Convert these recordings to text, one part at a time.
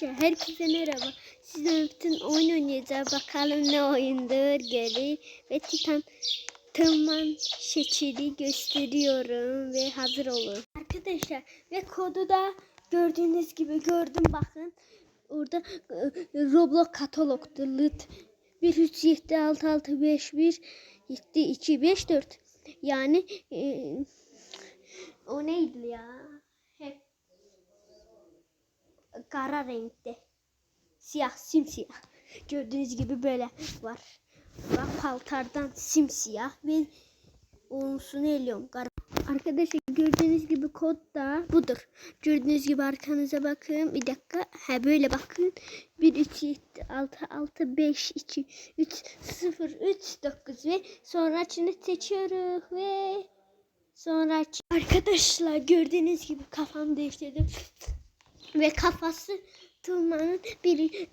Herkese merhaba. Sizden bütün oyun oynayacağız. Bakalım ne oyundur geri. Ve Titan tırman şekli gösteriyorum ve hazır olun. Arkadaşlar ve kodu da gördüğünüz gibi gördüm bakın. Orada e, Roblox katalogdu. Lıt 1 3 7 6 6 5 1 7 2 5 4. Yani e, o neydi ya? Kara renkte. Siyah, simsiyah. Gördüğünüz gibi böyle var. Bak paltardan simsiyah ve onsunu eliyorum. Kara. Arkadaşlar gördüğünüz gibi kod da budur. Gördüğünüz gibi arkanıza bakın. Bir dakika. Ha böyle bakın. 1 3 7 6 6 5 2 3 0 3 9 ve sonra içini seçiyoruz ve sonra arkadaşlar gördüğünüz gibi kafamı değiştirdim ve kafası Tuğmanın bir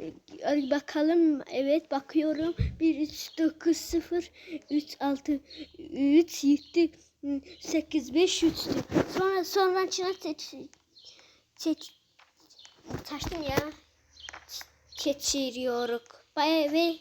bakalım evet bakıyorum. 1 3 9 0 3 6 3 7 8 5 3 sonra sonra içine seç seç taştım ya. Geçiriyoruz Baya ve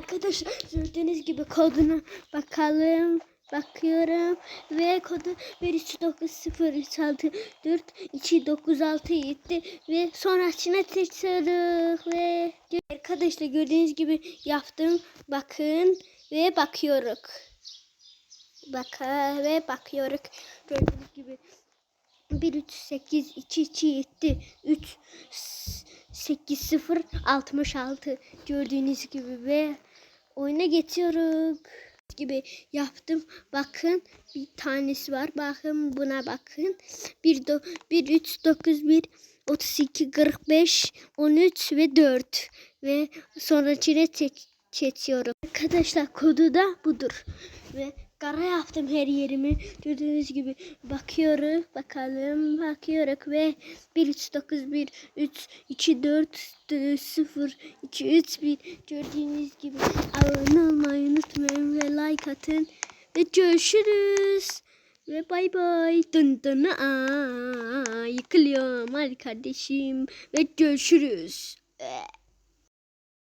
arkadaşlar gördüğünüz gibi koduna bakalım bakıyorum ve kodu 1390364 2967 ve sonrasına seçiyoruz ve arkadaşlar gördüğünüz gibi yaptım. Bakın ve bakıyoruz. Baka ve bakıyoruz. Gördüğünüz gibi 1 3 8 2 2 7 3 8 0 66 gördüğünüz gibi ve oyuna geçiyoruz gibi yaptım. Bakın bir tanesi var. Bakın buna bakın. 1 do 1 3 9 1 32 45 13 ve 4 ve sonra içine çek çekiyorum. Arkadaşlar kodu da budur. Ve kara yaptım her yerimi. Gördüğünüz gibi bakıyoruz. Bakalım bakıyoruz ve 1 3 9 1 3 2 4 0 2 3 1 gördüğünüz gibi abone olmayı unutmayın like atın ve görüşürüz. Ve bay bay. Dın dın aa, yıkılıyorum hadi kardeşim ve görüşürüz. Eh.